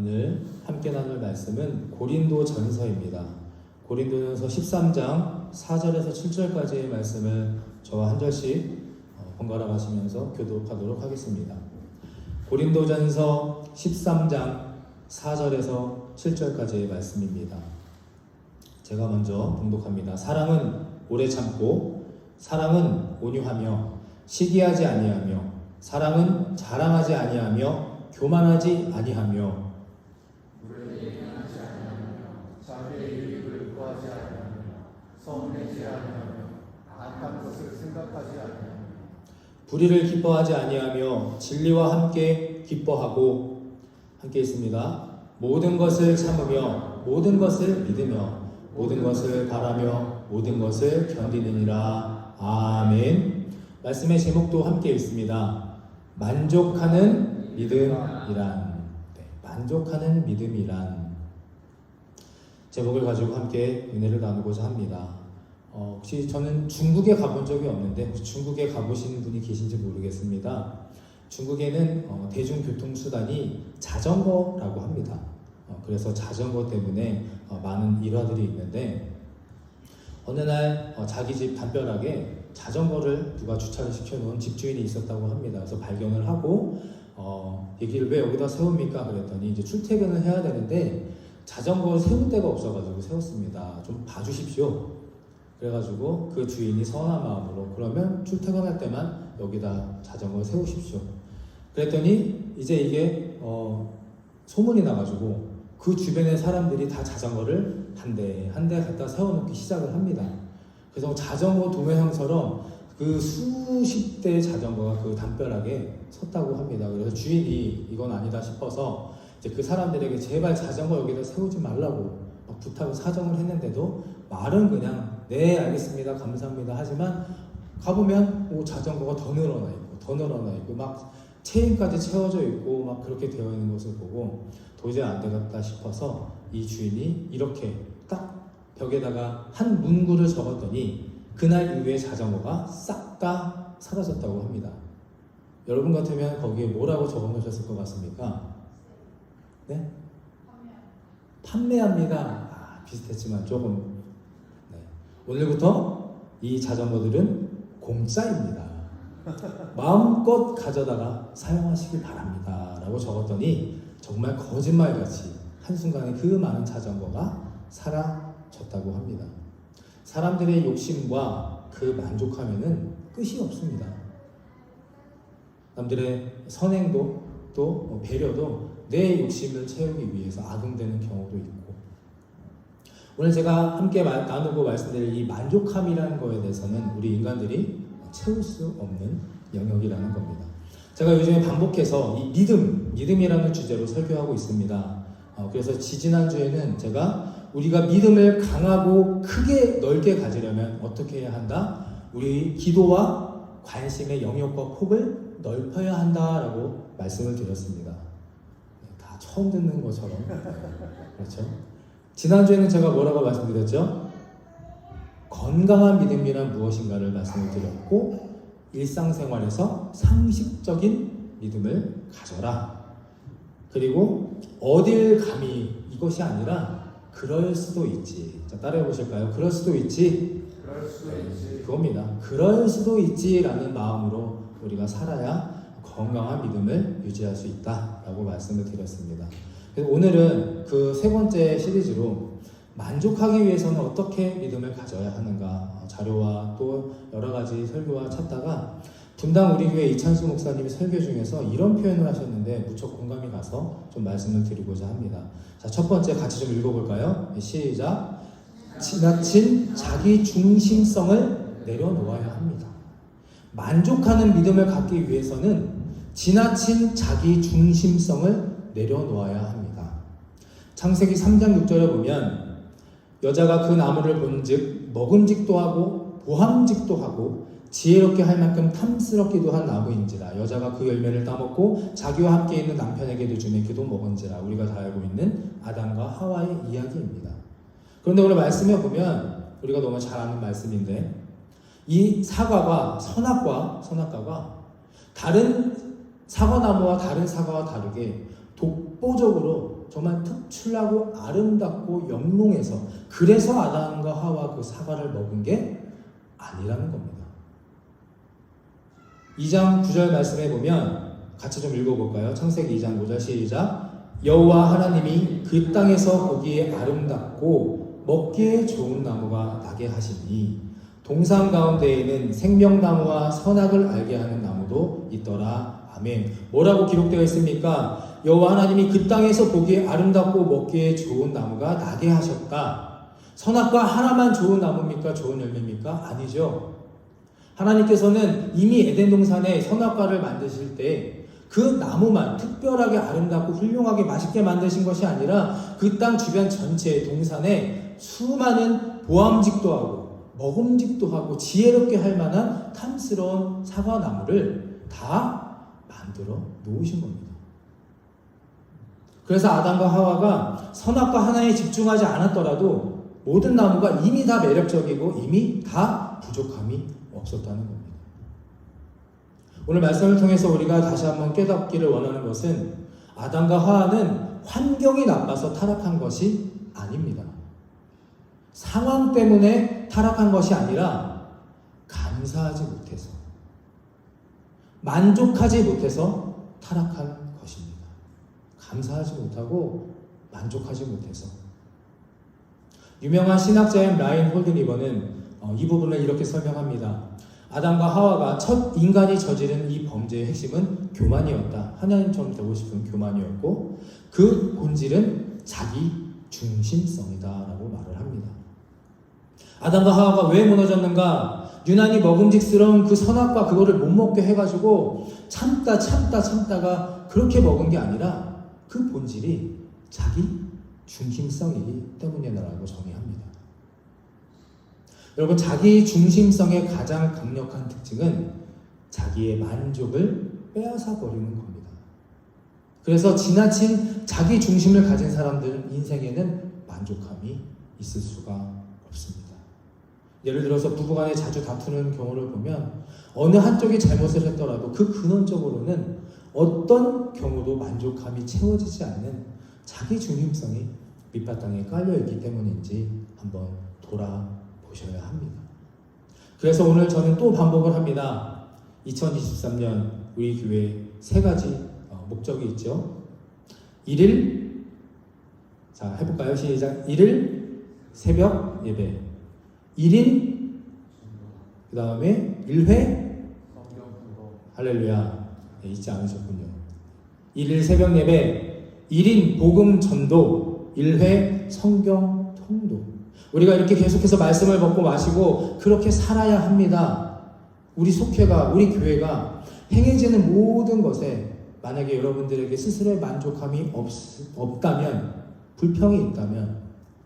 오늘 함께 나눌 말씀은 고린도 전서입니다. 고린도전서 13장 4절에서 7절까지의 말씀을 저와 한 절씩 어, 번갈아 가시면서 교독하도록 하겠습니다. 고린도전서 13장 4절에서 7절까지의 말씀입니다. 제가 먼저 봉독합니다. 사랑은 오래 참고 사랑은 온유하며 시기하지 아니하며 사랑은 자랑하지 아니하며 교만하지 아니하며 물을 예민하지 아니하며 자기의 유익을 구하지 아니하며 서운해지 아니하며 것을 생각하지 아니하며 불의를 기뻐하지 아니하며 진리와 함께 기뻐하고 함께 있습니다. 모든 것을 참으며 모든 것을 믿으며 모든 것을 바라며 모든 것을 견디느니라. 아멘. 말씀의 제목도 함께 있습니다. 만족하는 믿음이란 네, 만족하는 믿음이란 제목을 가지고 함께 은혜를 나누고자 합니다. 어, 혹시 저는 중국에 가본 적이 없는데 혹시 중국에 가보신 분이 계신지 모르겠습니다. 중국에는 어, 대중교통 수단이 자전거라고 합니다. 어, 그래서 자전거 때문에 어, 많은 일화들이 있는데 어느 날 어, 자기 집 담벼락에 자전거를 누가 주차를 시켜놓은 집주인이 있었다고 합니다. 그래서 발견을 하고 어, 얘기를 왜 여기다 세웁니까? 그랬더니 이제 출퇴근을 해야 되는데 자전거 세울 데가 없어가지고 세웠습니다. 좀 봐주십시오. 그래가지고 그 주인이 선한 마음으로 그러면 출퇴근할 때만 여기다 자전거 세우십시오. 그랬더니 이제 이게 어, 소문이 나가지고 그 주변의 사람들이 다 자전거를 한 대 한 대 갖다 세워놓기 시작을 합니다. 그래서 자전거 도매형처럼 그 수십 대의 자전거가 그 담벼락에 섰다고 합니다. 그래서 주인이 이건 아니다 싶어서 이제 그 사람들에게 제발 자전거 여기다 세우지 말라고 막 부탁을 사정을 했는데도 말은 그냥 네 알겠습니다 감사합니다 하지만 가보면 오 자전거가 더 늘어나 있고 더 늘어나 있고 막 체인까지 채워져 있고 막 그렇게 되어 있는 것을 보고 도저히 안 되겠다 싶어서 이 주인이 이렇게 딱 벽에다가 한 문구를 적었더니 그날 이후에 자전거가 싹 다 사라졌다고 합니다. 여러분 같으면 거기에 뭐라고 적어 놓으셨을 것 같습니까? 네? 판매합니다. 아, 비슷했지만 조금. 네. 오늘부터 이 자전거들은 공짜입니다. 마음껏 가져다가 사용하시길 바랍니다. 라고 적었더니 정말 거짓말같이 한순간에 그 많은 자전거가 사라졌다고 합니다. 사람들의 욕심과 그 만족하면은 끝이 없습니다. 남들의 선행도 또 배려도 내 욕심을 채우기 위해서 악용되는 경우도 있고 오늘 제가 함께 마- 나누고 말씀드릴 이 만족함이라는 거에 대해서는 우리 인간들이 채울 수 없는 영역이라는 겁니다. 제가 요즘에 반복해서 이 믿음, 믿음이라는 주제로 설교하고 있습니다. 어, 그래서 지지난주에는 제가 우리가 믿음을 강하고 크게 넓게 가지려면 어떻게 해야 한다? 우리 기도와 관심의 영역과 폭을 넓혀야 한다라고 말씀을 드렸습니다. 네, 다 처음 듣는 것처럼. 그렇죠? 지난주에는 제가 뭐라고 말씀드렸죠? 건강한 믿음이란 무엇인가를 말씀을 드렸고, 일상생활에서 상식적인 믿음을 가져라. 그리고 어딜 감히 이것이 아니라 그럴 수도 있지. 자, 따라해 보실까요? 그럴 수도 있지. 그럴 수도 있지 그겁니다. 그럴 수도 있지라는 마음으로 우리가 살아야 건강한 믿음을 유지할 수 있다라고 말씀을 드렸습니다. 오늘은 그 세 번째 시리즈로 만족하기 위해서는 어떻게 믿음을 가져야 하는가 어, 자료와 또 여러 가지 설교와 찾다가 분당 우리 교회 이찬수 목사님이 설교 중에서 이런 표현을 하셨는데 무척 공감이 가서 좀 말씀을 드리고자 합니다. 자, 첫 번째 같이 좀 읽어볼까요? 네, 시작. 지나친 자기 중심성을 내려놓아야 합니다. 만족하는 믿음을 갖기 위해서는 지나친 자기 중심성을 내려놓아야 합니다. 창세기 3장 6절에 보면 여자가 그 나무를 본즉 먹음직도 하고 보함직도 하고 지혜롭게 할 만큼 탐스럽기도 한 나무인지라 여자가 그 열매를 따먹고 자기와 함께 있는 남편에게도 주매 그도 먹은지라 우리가 다 알고 있는 아담과 하와의 이야기입니다. 그런데 오늘 말씀에 보면 우리가 너무 잘 아는 말씀인데 이 사과가 선악과 선악과가 다른 사과나무와 다른 사과와 다르게 독보적으로 정말 특출나고 아름답고 영롱해서 그래서 아담과 하와 그 사과를 먹은 게 아니라는 겁니다. 2장 9절 말씀해 보면 같이 좀 읽어볼까요? 창세기 2장 9절 시작. 여호와 하나님이 그 땅에서 보기에 아름답고 먹기에 좋은 나무가 나게 하시니 동산 가운데에는 생명나무와 선악을 알게 하는 나무도 있더라. 아멘. 뭐라고 기록되어 있습니까? 여호와 하나님이 그 땅에서 보기에 아름답고 먹기에 좋은 나무가 나게 하셨다. 선악과 하나만 좋은 나무입니까? 좋은 열매입니까? 아니죠. 하나님께서는 이미 에덴 동산에 선악과를 만드실 때 그 나무만 특별하게 아름답고 훌륭하게 맛있게 만드신 것이 아니라 그 땅 주변 전체 동산에 수많은 보암직도 하고 먹음직도 하고 지혜롭게 할 만한 탐스러운 사과나무를 다 만들어 놓으신 겁니다. 그래서 아담과 하와가 선악과 하나에 집중하지 않았더라도 모든 나무가 이미 다 매력적이고 이미 다 부족함이 없었다는 겁니다. 오늘 말씀을 통해서 우리가 다시 한번 깨닫기를 원하는 것은 아담과 하와는 환경이 나빠서 타락한 것이 아닙니다. 상황 때문에 타락한 것이 아니라 감사하지 못해서 만족하지 못해서 타락한. 감사하지 못하고 만족하지 못해서 유명한 신학자인 라인 홀드니버는 어, 이 부분을 이렇게 설명합니다. 아담과 하와가 첫 인간이 저지른 이 범죄의 핵심은 교만이었다. 하나님처럼 되고 싶은 교만이었고 그 본질은 자기 중심성이다라고 말을 합니다. 아담과 하와가 왜 무너졌는가? 유난히 먹음직스러운 그 선악과 그거를 못 먹게 해가지고 참다 참다 참다가 그렇게 먹은 게 아니라 그 본질이 자기 중심성이기 때문이라고 정의합니다. 여러분 자기 중심성의 가장 강력한 특징은 자기의 만족을 빼앗아 버리는 겁니다. 그래서 지나친 자기 중심을 가진 사람들 인생에는 만족함이 있을 수가 없습니다. 예를 들어서 부부간에 자주 다투는 경우를 보면 어느 한쪽이 잘못을 했더라도 그 근원적으로는 어떤 경우도 만족함이 채워지지 않는 자기 중심성이 밑바탕에 깔려 있기 때문인지 한번 돌아보셔야 합니다. 그래서 오늘 저는 또 반복을 합니다. 2023년 우리 교회 세 가지 어, 목적이 있죠. 1일 자 해볼까요? 시작. 1일 새벽 예배 1인 그 다음에 1회 성경 그거 할렐루야 네, 잊지 않으셨군요. 1일 새벽 예배, 1인 복음 전도, 1회 성경 통도. 우리가 이렇게 계속해서 말씀을 먹고 마시고 그렇게 살아야 합니다. 우리 속회가, 우리 교회가 행해지는 모든 것에 만약에 여러분들에게 스스로의 만족함이 없, 없다면, 불평이 있다면,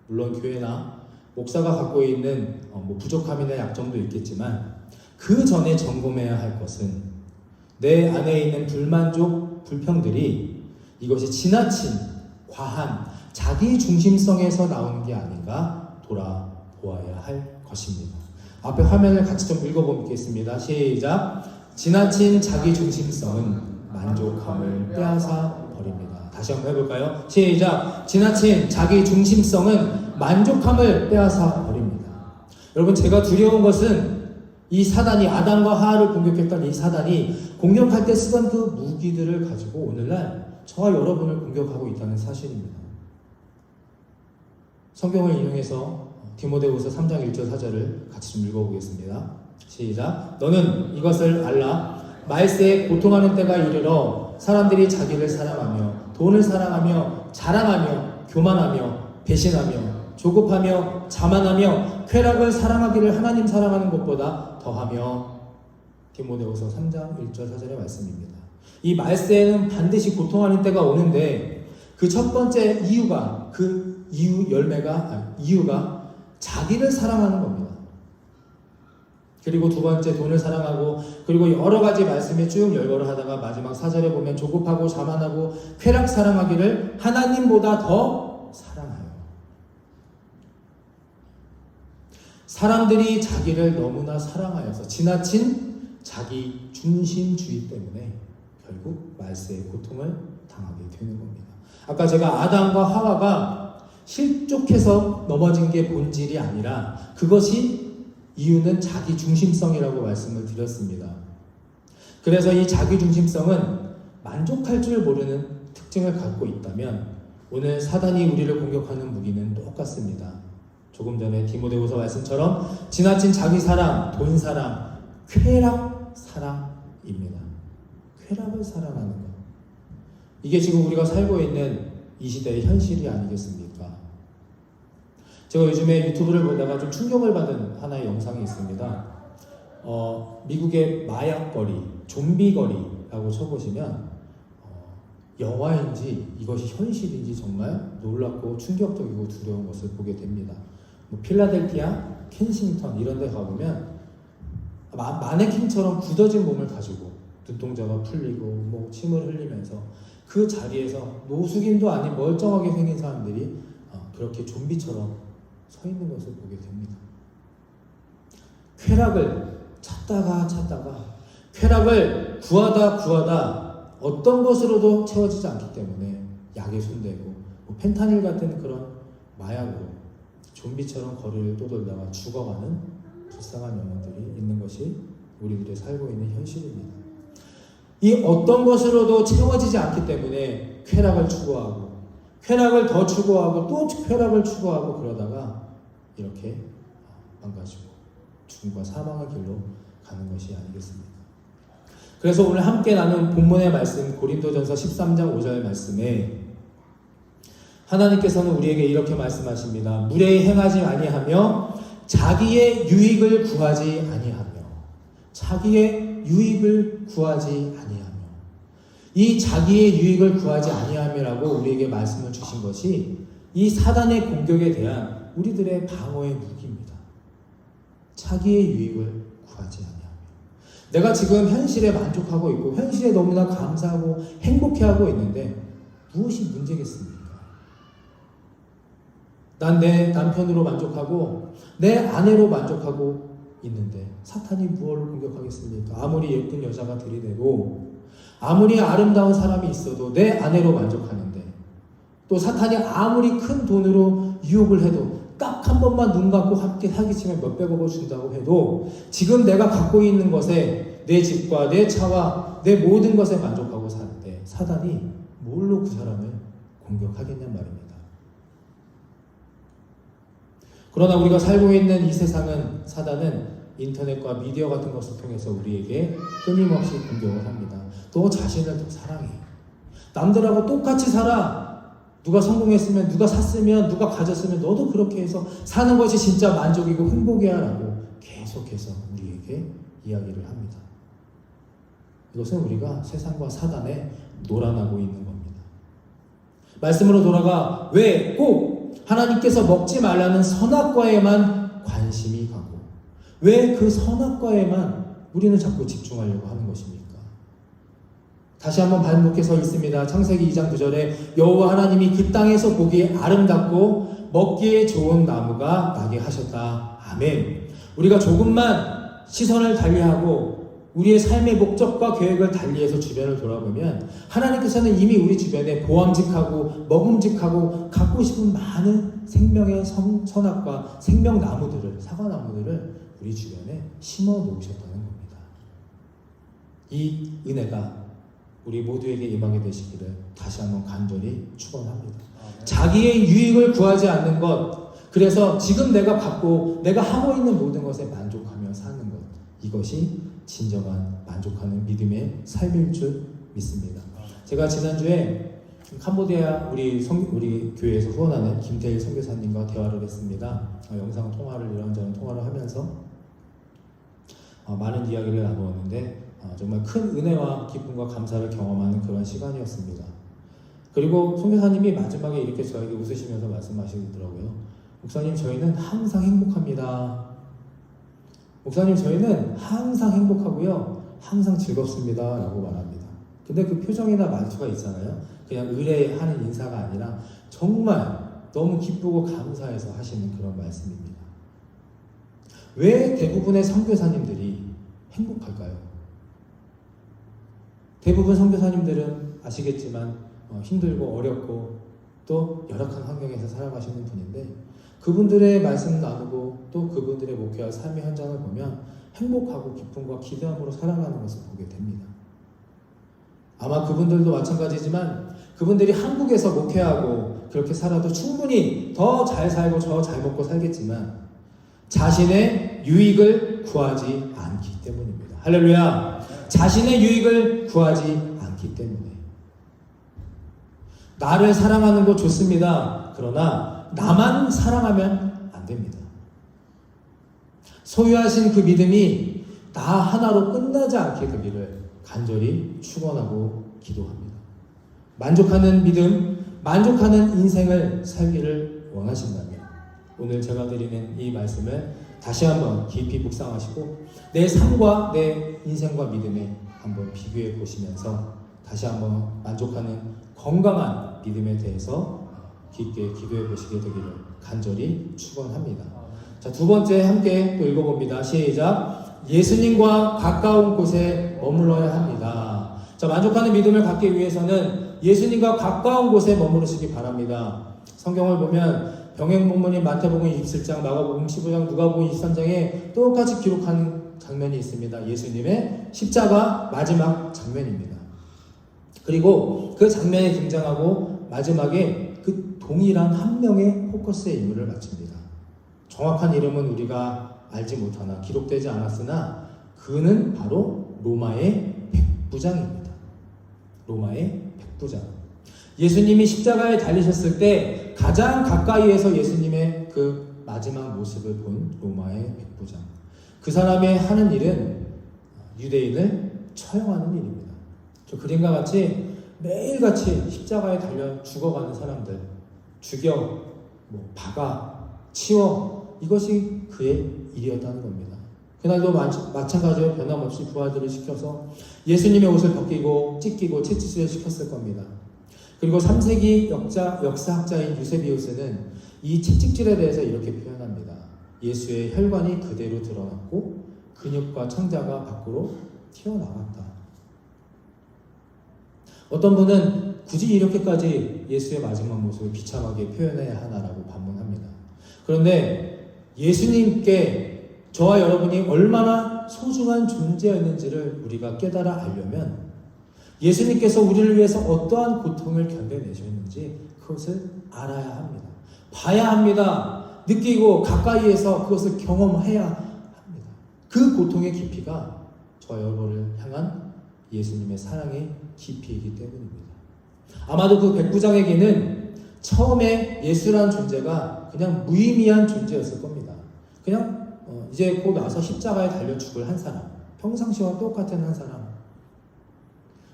물론 교회나 목사가 갖고 있는 어, 뭐 부족함이나 약점도 있겠지만 그 전에 점검해야 할 것은 내 안에 있는 불만족, 불평들이 이것이 지나친 과한 자기 중심성에서 나오는 게 아닌가 돌아보아야 할 것입니다. 앞에 화면을 같이 좀 읽어보겠습니다. 시작. 지나친 자기 중심성은 만족함을 빼앗아 버립니다. 다시 한번 해볼까요? 시작. 지나친 자기 중심성은 만족함을 빼앗아 버립니다. 여러분 제가 두려운 것은 이 사단이 아담과 하하를 공격했던 이 사단이 공격할 때 쓰던 그 무기들을 가지고 오늘날 저와 여러분을 공격하고 있다는 사실입니다. 성경을 인용해서 디모데후서 3장 1절 4절을 같이 좀 읽어보겠습니다. 시작. 너는 이것을 알라. 말세에 고통하는 때가 이르러 사람들이 자기를 사랑하며 돈을 사랑하며 자랑하며 교만하며 배신하며 조급하며 자만하며 쾌락을 사랑하기를 하나님 사랑하는 것보다 더하며 디모데후서 3장 1절 4절의 말씀입니다. 이 말세에는 반드시 고통하는 때가 오는데 그 첫 번째 이유가 그 이유 열매가 아니, 이유가 자기를 사랑하는 겁니다. 그리고 두 번째 돈을 사랑하고 그리고 여러 가지 말씀에 쭉 열거를 하다가 마지막 사절에 보면 조급하고 자만하고 쾌락 사랑하기를 하나님보다 더 사랑하여 사람들이 자기를 너무나 사랑하여서 지나친 자기 중심주의 때문에 결국 말세의 고통을 당하게 되는 겁니다. 아까 제가 아담과 하와가 실족해서 넘어진 게 본질이 아니라 그것이 이유는 자기 중심성이라고 말씀을 드렸습니다. 그래서 이 자기 중심성은 만족할 줄 모르는 특징을 갖고 있다면 오늘 사단이 우리를 공격하는 무기는 똑같습니다. 조금 전에 디모데후서 말씀처럼 지나친 자기 사랑, 돈 사랑, 쾌락 사랑입니다. 쾌락을 사랑하는 것. 이게 지금 우리가 살고 있는 이 시대의 현실이 아니겠습니까? 제가 요즘에 유튜브를 보다가 좀 충격을 받은 하나의 영상이 있습니다. 어, 미국의 마약거리, 좀비거리라고 쳐보시면 어, 영화인지 이것이 현실인지 정말 놀랍고 충격적이고 두려운 것을 보게 됩니다. 뭐 필라델피아, 켄싱턴 이런 데 가보면 마, 마네킹처럼 굳어진 몸을 가지고 눈동자가 풀리고 뭐 침을 흘리면서 그 자리에서 노숙인도 아닌 멀쩡하게 생긴 사람들이 어, 그렇게 좀비처럼 서 있는 것을 보게 됩니다. 쾌락을 찾다가 찾다가 쾌락을 구하다 구하다 어떤 것으로도 채워지지 않기 때문에 약에 손대고 뭐 펜타닐 같은 그런 마약으로 좀비처럼 거리를 떠돌다가 죽어가는 불쌍한 영혼들이 있는 것이 우리들이 살고 있는 현실입니다. 이 어떤 것으로도 채워지지 않기 때문에 쾌락을 추구하고 쾌락을 더 추구하고 또 쾌락을 추구하고 그러다가 이렇게 망가지고 죽음과 사망의 길로 가는 것이 아니겠습니까? 그래서 오늘 함께 나눈 본문의 말씀 고린도전서 13장 5절 말씀에 하나님께서는 우리에게 이렇게 말씀하십니다. 무례히 행하지 아니하며 자기의 유익을 구하지 아니하며 자기의 유익을 구하지 아니하며 이 자기의 유익을 구하지 아니하며라고 우리에게 말씀을 주신 것이 이 사단의 공격에 대한 우리들의 방어의 무기입니다. 자기의 유익을 구하지 아니하며 내가 지금 현실에 만족하고 있고 현실에 너무나 감사하고 행복해하고 있는데 무엇이 문제겠습니까? 난 내 남편으로 만족하고 내 아내로 만족하고 있는데 사탄이 무엇을 공격하겠습니까? 아무리 예쁜 여자가 들이대고 아무리 아름다운 사람이 있어도 내 아내로 만족하는데 또 사탄이 아무리 큰 돈으로 유혹을 해도 딱 한 번만 눈 감고 함께 사기치면 몇백억을 준다고 해도 지금 내가 갖고 있는 것에 내 집과 내 차와 내 모든 것에 만족하고 사는데 사단이 뭘로 그 사람을 공격하겠냔 말입니다. 그러나 우리가 살고 있는 이 세상은 사단은 인터넷과 미디어 같은 것을 통해서 우리에게 끊임없이 공격을 합니다. 너 자신을 더 사랑해. 남들하고 똑같이 살아. 누가 성공했으면, 누가 샀으면, 누가 가졌으면 너도 그렇게 해서 사는 것이 진짜 만족이고 행복이야 라고 계속해서 우리에게 이야기를 합니다. 이것은 우리가 세상과 사단에 놀아나고 있는 겁니다. 말씀으로 돌아가 왜 꼭 하나님께서 먹지 말라는 선악과에만 관심이 가고 왜 그 선악과에만 우리는 자꾸 집중하려고 하는 것입니까? 다시 한번 반복해서 있습니다. 창세기 2장 9절에 여호와 하나님이 그 땅에서 보기에 아름답고 먹기에 좋은 나무가 나게 하셨다. 아멘. 우리가 조금만 시선을 달리하고 우리의 삶의 목적과 계획을 달리해서 주변을 돌아보면 하나님께서는 이미 우리 주변에 보암직하고 먹음직하고 갖고 싶은 많은 생명의 선, 선악과 생명나무들을 사과나무들을 우리 주변에 심어 놓으셨다는 겁니다. 이 은혜가 우리 모두에게 임하게 되시기를 다시 한번 간절히 축원합니다. 자기의 유익을 구하지 않는 것, 그래서 지금 내가 갖고 내가 하고 있는 모든 것에 만족하며 사는 것, 이것이 진정한 만족하는 믿음의 삶일 줄 믿습니다. 제가 지난주에 캄보디아 우리 성, 우리 교회에서 후원하는 김태일 선교사님과 대화를 했습니다. 어, 영상 통화를 이런저런 통화를 하면서 어, 많은 이야기를 나누었는데 어, 정말 큰 은혜와 기쁨과 감사를 경험하는 그런 시간이었습니다. 그리고 선교사님이 마지막에 이렇게 저에게 웃으시면서 말씀하시더라고요. 목사님 저희는 항상 행복합니다. 목사님 저희는 항상 행복하고요. 항상 즐겁습니다. 라고 말합니다. 근데 그 표정이나 말투가 있잖아요. 그냥 의뢰하는 인사가 아니라 정말 너무 기쁘고 감사해서 하시는 그런 말씀입니다. 왜 대부분의 선교사님들이 행복할까요? 대부분 선교사님들은 아시겠지만 어, 힘들고 어렵고 또 열악한 환경에서 살아가시는 분인데 그분들의 말씀 나누고 또 그분들의 목회와 삶의 현장을 보면 행복하고 기쁨과 기대함으로 살아가는 것을 보게 됩니다. 아마 그분들도 마찬가지지만 그분들이 한국에서 목회하고 그렇게 살아도 충분히 더 잘 살고 더 잘 먹고 살겠지만 자신의 유익을 구하지 않기 때문입니다. 할렐루야. 자신의 유익을 구하지 않기 때문에. 나를 사랑하는 거 좋습니다. 그러나 나만 사랑하면 안 됩니다. 소유하신 그 믿음이 나 하나로 끝나지 않게 되기를 간절히 축원하고 기도합니다. 만족하는 믿음, 만족하는 인생을 살기를 원하신다면 오늘 제가 드리는 이 말씀을 다시 한번 깊이 묵상하시고 내 삶과 내 인생과 믿음에 한번 비교해 보시면서 다시 한번 만족하는 건강한 믿음에 대해서 깊게 기도해 보시게 되기를 간절히 축원합니다. 자, 두 번째 함께 또 읽어봅니다. 시작. 예수님과 가까운 곳에 머물러야 합니다. 자, 만족하는 믿음을 갖기 위해서는 예수님과 가까운 곳에 머무르시기 바랍니다. 성경을 보면 병행 본문인 마태복음 27장, 마가복음 15장, 누가복음 23장에 똑같이 기록한 장면이 있습니다. 예수님의 십자가 마지막 장면입니다. 그리고 그 장면에 등장하고 마지막에 그 동일한 한 명의 포커스의 인물을 마칩니다. 정확한 이름은 우리가 알지 못하나 기록되지 않았으나 그는 바로 로마의 백부장입니다. 로마의 백부장. 예수님이 십자가에 달리셨을 때 가장 가까이에서 예수님의 그 마지막 모습을 본 로마의 백부장. 그 사람이 하는 일은 유대인을 처형하는 일입니다. 저 그림과 같이 매일같이 십자가에 달려 죽어가는 사람들, 죽여, 뭐 박아, 치워 이것이 그의 일이었다는 겁니다. 그날도 마, 마찬가지로 변함없이 부하들을 시켜서 예수님의 옷을 벗기고 찢기고 채찍질을 시켰을 겁니다. 그리고 3세기 역자, 역사학자인 유세비우스는 이 채찍질에 대해서 이렇게 표현합니다. 예수의 혈관이 그대로 드러났고 근육과 창자가 밖으로 튀어나왔다. 어떤 분은 굳이 이렇게까지 예수의 마지막 모습을 비참하게 표현해야 하나라고 반문합니다. 그런데 예수님께 저와 여러분이 얼마나 소중한 존재였는지를 우리가 깨달아 알려면 예수님께서 우리를 위해서 어떠한 고통을 견뎌내셨는지 그것을 알아야 합니다. 봐야 합니다. 느끼고 가까이에서 그것을 경험해야 합니다. 그 고통의 깊이가 저 여러분을 향한 예수님의 사랑의 깊이이기 때문입니다. 아마도 그 백부장에게는 처음에 예수라는 존재가 그냥 무의미한 존재였을 겁니다. 그냥 어, 이제 곧 와서 십자가에 달려 죽을 한 사람, 평상시와 똑같은 한 사람.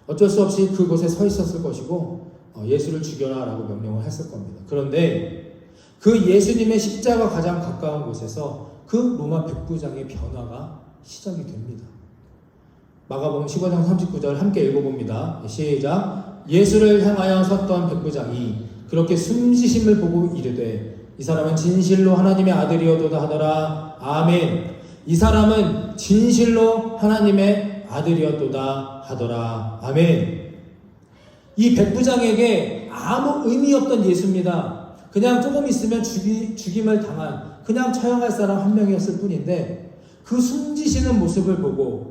어쩔 수 없이 그곳에 서 있었을 것이고 어, 예수를 죽여라라고 명령을 했을 겁니다. 그런데 그 예수님의 십자가 가장 가까운 곳에서 그 로마 백부장의 변화가 시작이 됩니다. 마가복음 15장 39절 함께 읽어봅니다. 시작. 예수를 향하여 섰던 백부장이 그렇게 숨지심을 보고 이르되 이 사람은 진실로 하나님의 아들이어도다 하더라. 아멘. 이 사람은 진실로 하나님의 아들이었도다 하더라. 아멘. 이 백부장에게 아무 의미 없던 예수입니다. 그냥 조금 있으면 죽이, 죽임을 당한 그냥 처형할 사람 한 명이었을 뿐인데 그 숨지시는 모습을 보고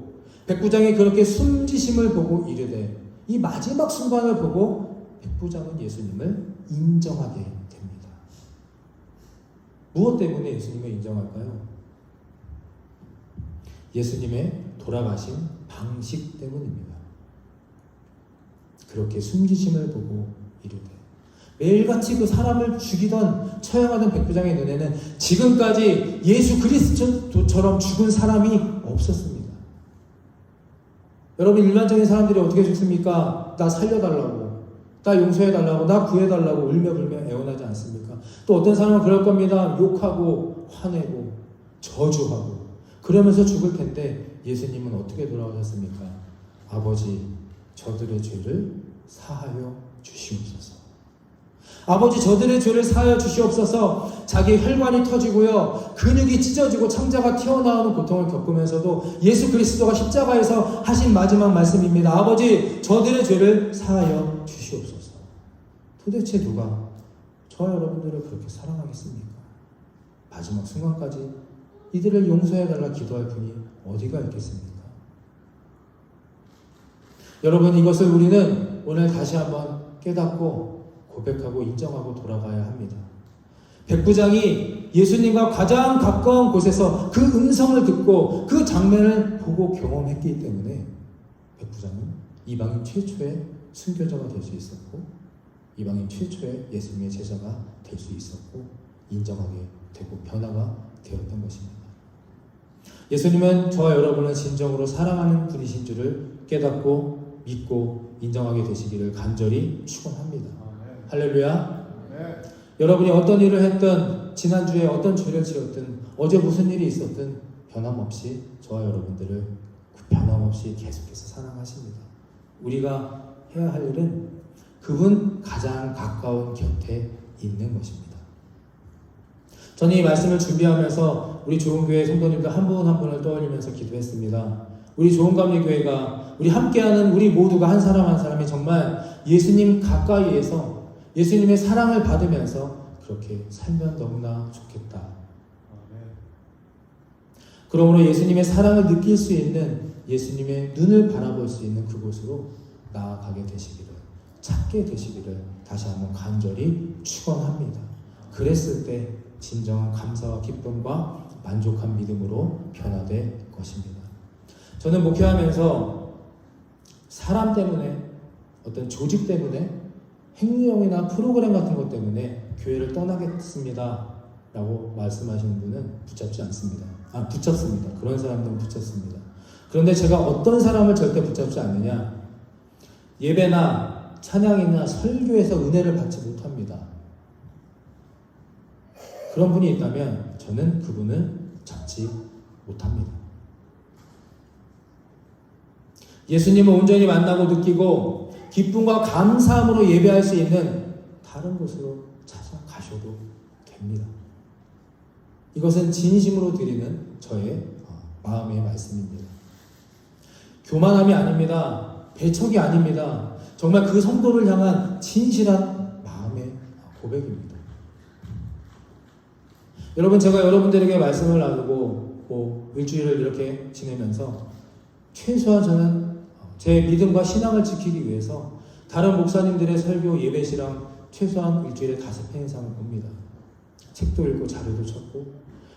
백부장이 그렇게 숨지심을 보고 이르되 이 마지막 순간을 보고 백부장은 예수님을 인정하게 됩니다. 무엇 때문에 예수님을 인정할까요? 예수님의 돌아가신 방식 때문입니다. 그렇게 숨기심을 보고 이르되 매일같이 그 사람을 죽이던 처형하던 백부장의 눈에는 지금까지 예수 그리스도처럼 죽은 사람이 없었습니다. 여러분 일반적인 사람들이 어떻게 죽습니까? 나 살려달라고, 나 용서해달라고, 나 구해달라고 울며 불며 애원하지 않습니까? 또 어떤 사람은 그럴 겁니다. 욕하고 화내고 저주하고 그러면서 죽을 텐데 예수님은 어떻게 돌아오셨습니까? 아버지 저들의 죄를 사하여 주시옵소서. 아버지 저들의 죄를 사하여 주시옵소서 자기 혈관이 터지고요 근육이 찢어지고 창자가 튀어나오는 고통을 겪으면서도 예수 그리스도가 십자가에서 하신 마지막 말씀입니다 아버지 저들의 죄를 사하여 주시옵소서 도대체 누가 저와 여러분들을 그렇게 사랑하겠습니까? 마지막 순간까지 이들을 용서해달라 기도할 분이 어디가 있겠습니까? 여러분 이것을 우리는 오늘 다시 한번 깨닫고 고백하고 인정하고 돌아가야 합니다. 백부장이 예수님과 가장 가까운 곳에서 그 음성을 듣고 그 장면을 보고 경험했기 때문에 백부장은 이방인 최초의 순교자가 될 수 있었고 이방인 최초의 예수님의 제자가 될 수 있었고 인정하게 되고 변화가 되었던 것입니다. 예수님은 저와 여러분을 진정으로 사랑하는 분이신 줄을 깨닫고 믿고 인정하게 되시기를 간절히 축원합니다. 할렐루야. 네. 여러분이 어떤 일을 했든 지난주에 어떤 죄를 지었든 어제 무슨 일이 있었든 변함없이 저와 여러분들을 변함없이 계속해서 사랑하십니다. 우리가 해야 할 일은 그분 가장 가까운 곁에 있는 것입니다. 저는 이 말씀을 준비하면서 우리 좋은교회 성도님들 한 분 한 분을 떠올리면서 기도했습니다. 우리 좋은감리교회가 우리 함께하는 우리 모두가 한 사람 한 사람이 정말 예수님 가까이에서 예수님의 사랑을 받으면서 그렇게 살면 너무나 좋겠다. 그러므로 예수님의 사랑을 느낄 수 있는 예수님의 눈을 바라볼 수 있는 그곳으로 나아가게 되시기를 찾게 되시기를 다시 한번 간절히 축원합니다. 그랬을 때 진정한 감사와 기쁨과 만족한 믿음으로 변화될 것입니다. 저는 목회하면서 사람 때문에 어떤 조직 때문에 행령이나 프로그램 같은 것 때문에 교회를 떠나겠습니다. 라고 말씀하시는 분은 붙잡지 않습니다. 아, 붙잡습니다. 그런 사람들은 붙잡습니다. 그런데 제가 어떤 사람을 절대 붙잡지 않느냐? 예배나 찬양이나 설교에서 은혜를 받지 못합니다. 그런 분이 있다면 저는 그분을 잡지 못합니다. 예수님을 온전히 만나고 느끼고 기쁨과 감사함으로 예배할 수 있는 다른 곳으로 찾아가셔도 됩니다. 이것은 진심으로 드리는 저의 어, 마음의 말씀입니다. 교만함이 아닙니다. 배척이 아닙니다. 정말 그 성도를 향한 진실한 마음의 고백입니다. 여러분 제가 여러분들에게 말씀을 나누고 뭐 일주일을 이렇게 지내면서 최소한 저는 제 믿음과 신앙을 지키기 위해서 다른 목사님들의 설교 예배시랑 최소한 일주일에 다섯 편 이상을 봅니다. 책도 읽고 자료도 찾고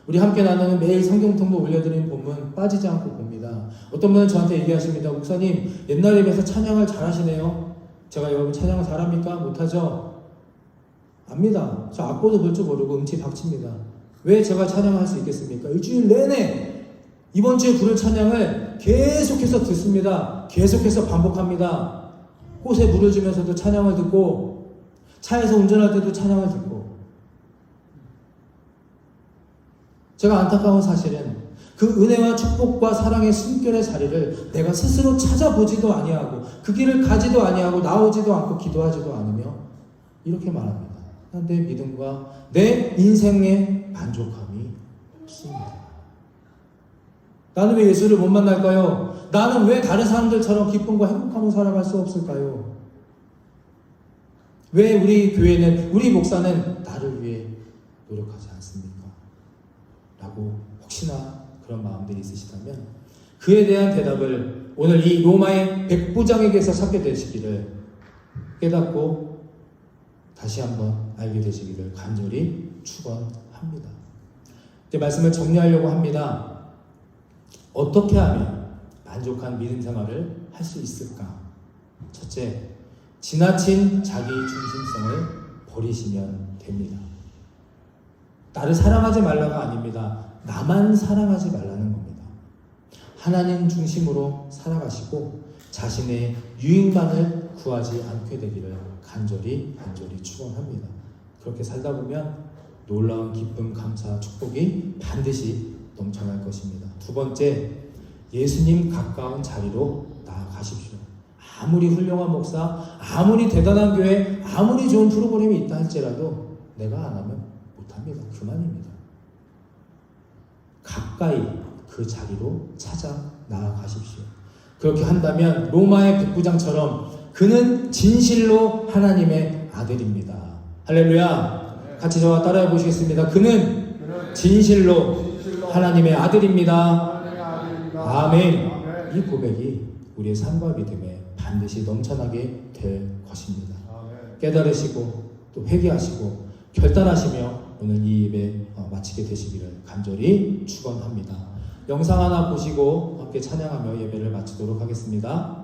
우리 함께 나누는 매일 성경통도 올려드린 본문 빠지지 않고 봅니다. 어떤 분은 저한테 얘기하십니다. 목사님 옛날에 비해서 찬양을 잘하시네요. 제가 여러분 찬양을 잘합니까? 못하죠? 압니다. 저 악보도 볼 줄 모르고 음치 박칩니다. 왜 제가 찬양할 수 있겠습니까? 일주일 내내 이번 주에 부를 찬양을 계속해서 듣습니다. 계속해서 반복합니다. 꽃에 물을 주면서도 찬양을 듣고 차에서 운전할 때도 찬양을 듣고 제가 안타까운 사실은 그 은혜와 축복과 사랑의 숨결의 자리를 내가 스스로 찾아보지도 아니하고 그 길을 가지도 아니하고 나오지도 않고 기도하지도 않으며 이렇게 말합니다. 내 믿음과 내 인생의 만족함이 없습니다. 나는 왜 예수를 못 만날까요? 나는 왜 다른 사람들처럼 기쁨과 행복함을 살아갈 수 없을까요? 왜 우리 교회는, 우리 목사는 나를 위해 노력하지 않습니까? 라고 혹시나 그런 마음들이 있으시다면 그에 대한 대답을 오늘 이 로마의 백부장에게서 찾게 되시기를 깨닫고 다시 한번 알게 되시기를 간절히 축원합니다. 이제 말씀을 정리하려고 합니다. 어떻게 하면 만족한 믿음 생활을 할 수 있을까? 첫째, 지나친 자기 중심성을 버리시면 됩니다. 나를 사랑하지 말라가 아닙니다. 나만 사랑하지 말라는 겁니다. 하나님 중심으로 살아가시고 자신의 유익만을 구하지 않게 되기를 간절히 간절히 축원합니다. 그렇게 살다 보면 놀라운 기쁨, 감사, 축복이 반드시 넘쳐날 것입니다. 두 번째, 예수님 가까운 자리로 나아가십시오. 아무리 훌륭한 목사, 아무리 대단한 교회, 아무리 좋은 프로그램이 있다 할지라도 내가 안 하면 못합니다. 그만입니다. 가까이 그 자리로 찾아 나아가십시오. 그렇게 한다면 로마의 백부장처럼 그는 진실로 하나님의 아들입니다. 할렐루야. 같이 저와 따라해 보시겠습니다. 그는 진실로 하나님의 아들입니다. 아멘. 이 고백이 우리의 삶과 믿음에 반드시 넘쳐나게 될 것입니다. 깨달으시고 또 회개하시고 결단하시며 오늘 이 예배 어, 마치게 되시기를 간절히 축원합니다. 영상 하나 보시고 함께 찬양하며 예배를 마치도록 하겠습니다.